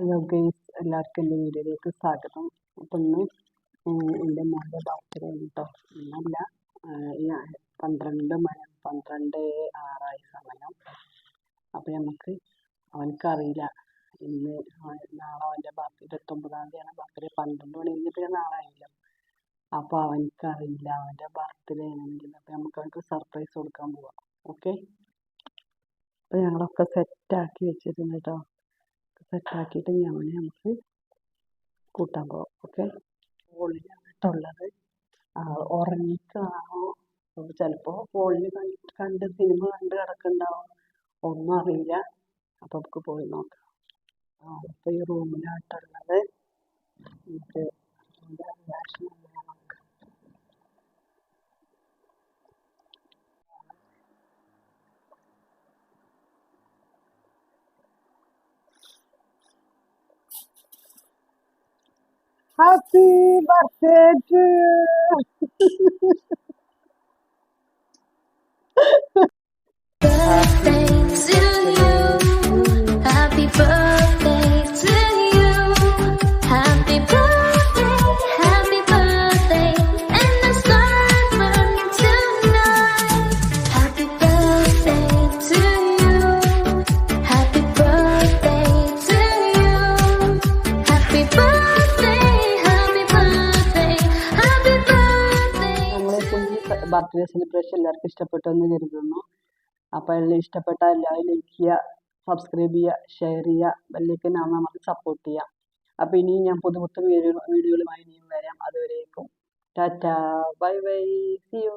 Hello guys എല്ലാവർക്കും എന്റെ വീഡിയോയിലേക്ക് സ്വാഗതം. അപ്പം ഇന്ന് എന്റെ മോന്റെ ബർത്ത്ഡേ കേട്ടോ ഇന്നല്ല പന്ത്രണ്ട് മണി പന്ത്രണ്ട് ആറായി സമയം. അപ്പം നമുക്ക് അവനക്കറിയില്ല ഇന്ന് നാളെ അവന്റെ ബർത്ത്ഡേ ഇരുപത്തൊമ്പതാം തീയതിയാണ്. ബർത്ത്ഡേ പന്ത്രണ്ട് മണി കഴിഞ്ഞ് പിന്നെ നാളെ ആയില്ല? അപ്പോൾ അവനക്കറിയില്ല അവന്റെ ബർത്ത്ഡേ ആണെങ്കിൽ അപ്പം നമുക്ക് അവനക്ക് സർപ്രൈസ് കൊടുക്കാൻ പോവാം. ഓക്കെ അപ്പോൾ ഞങ്ങളൊക്കെ സെറ്റാക്കി വെച്ചിട്ടുണ്ട് കേട്ടോ സെറ്റാക്കിയിട്ട് ഞാൻ നമുക്ക് കൂട്ടാൻ പോകാം ഓക്കെ? ഫോണിലാണ് കേട്ടുള്ളത് ഉറങ്ങിക്കാണോ ചിലപ്പോൾ ഫോണിൽ കണ്ട് സിനിമ കണ്ട് കിടക്കുന്നുണ്ടാവും. ഒന്നും അറിയില്ല. അപ്പം നമുക്ക് പോയി നോക്കാം. ആ ഇപ്പോൾ ഈ റൂമിലാട്ടുള്ളത് നമുക്ക് Happy birthday! ബർത്ത്ഡേ സെലിബ്രേഷൻ എല്ലാവർക്കും ഇഷ്ടപ്പെട്ടു എന്ന് കരുതുന്നു. അപ്പോൾ എല്ലാം ഇഷ്ടപ്പെട്ട എല്ലാവരും ലൈക്ക് ചെയ്യുക സബ്സ്ക്രൈബ് ചെയ്യുക ഷെയർ ചെയ്യുക ബെല്ലേക്ക് നമുക്ക് സപ്പോർട്ട് ചെയ്യാം. അപ്പോൾ ഇനിയും ഞാൻ പുതു പുത്തൻ വീഡിയോ വീഡിയോകളുമായി ഇനിയും വരാം. അതുവരേക്കും. Tata. Bye bye. See you